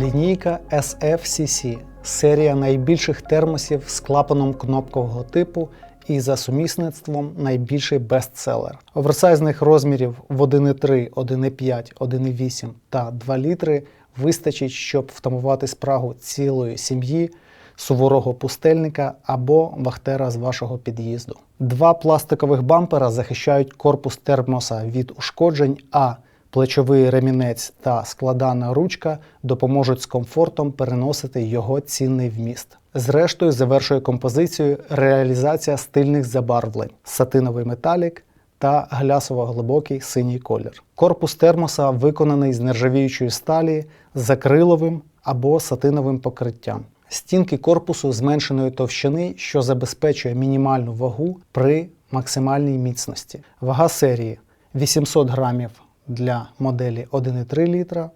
Лінійка SFCC серія найбільших термосів з клапаном кнопкового типу і за сумісництвом найбільший бестселер. Оверсайзних розмірів в 1,3, 1,5, 1,8 та 2 літри вистачить, щоб втамувати спрагу цілої сім'ї, суворого пустельника або вахтера з вашого під'їзду. Два пластикових бампера захищають корпус термоса від ушкоджень, а плечовий ремінець та складана ручка допоможуть з комфортом переносити його цінний вміст. Зрештою, завершує композицію реалізація стильних забарвлень, сатиновий металік та глясово-глибокий синій колір. Корпус термоса виконаний з нержавіючої сталі з акриловим або сатиновим покриттям. Стінки корпусу зменшеної товщини, що забезпечує мінімальну вагу при максимальній міцності. Вага серії 800 грамів для моделі 1,3 літра,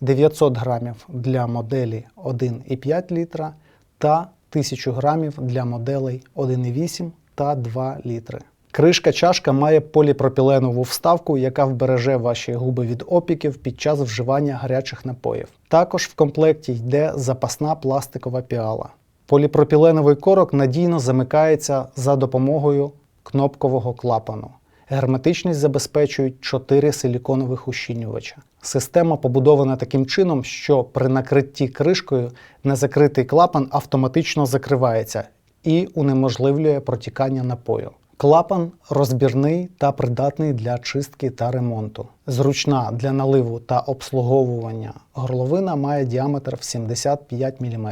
900 грамів для моделі 1,5 літра та 1000 грамів для моделей 1,8 та 2 літри. Кришка чашка має поліпропіленову вставку, яка вбереже ваші губи від опіків під час вживання гарячих напоїв. Також в комплекті йде запасна пластикова піала. Поліпропіленовий корок надійно замикається за допомогою кнопкового клапану. Герметичність забезпечують чотири силіконових ущільнювача. Система побудована таким чином, що при накритті кришкою незакритий клапан автоматично закривається і унеможливлює протікання напою. Клапан розбірний та придатний для чистки та ремонту. Зручна для наливу та обслуговування горловина має діаметр в 75 мм.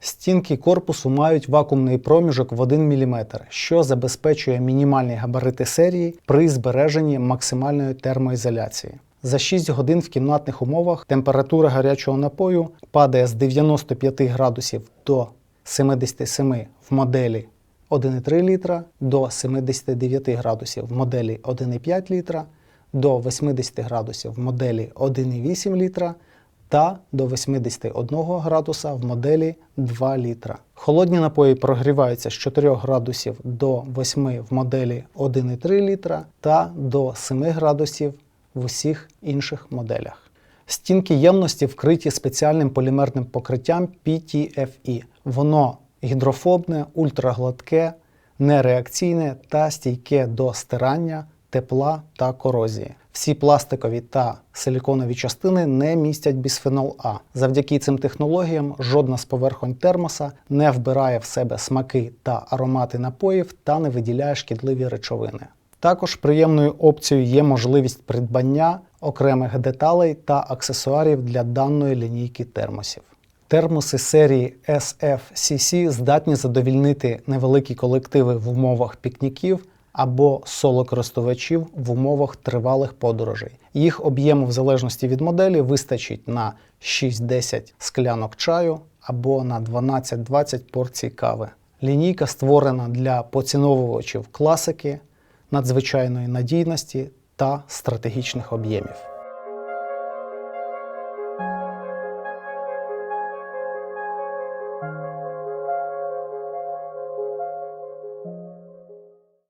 Стінки корпусу мають вакуумний проміжок в 1 мм, що забезпечує мінімальні габарити серії при збереженні максимальної термоізоляції. За 6 годин в кімнатних умовах температура гарячого напою падає з 95 градусів до 77 в моделі 1,3 літра до 79 градусів в моделі 1,5 літра, до 80 градусів в моделі 1,8 літра та до 81 градуса в моделі 2 літра. Холодні напої прогріваються з 4 градусів до 8 в моделі 1,3 літра та до 7 градусів в усіх інших моделях. Стінки ємності вкриті спеціальним полімерним покриттям PTFE. Воно гідрофобне, ультрагладке, нереакційне та стійке до стирання, тепла та корозії. Всі пластикові та силіконові частини не містять бісфенол А. Завдяки цим технологіям жодна з поверхонь термоса не вбирає в себе смаки та аромати напоїв та не виділяє шкідливі речовини. Також приємною опцією є можливість придбання окремих деталей та аксесуарів для даної лінійки термосів. Термоси серії SFCC здатні задовільнити невеликі колективи в умовах пікніків або соло-користувачів в умовах тривалих подорожей. Їх об'єму в залежності від моделі вистачить на 6-10 склянок чаю або на 12-20 порцій кави. Лінійка створена для поціновувачів класики, надзвичайної надійності та стратегічних об'ємів.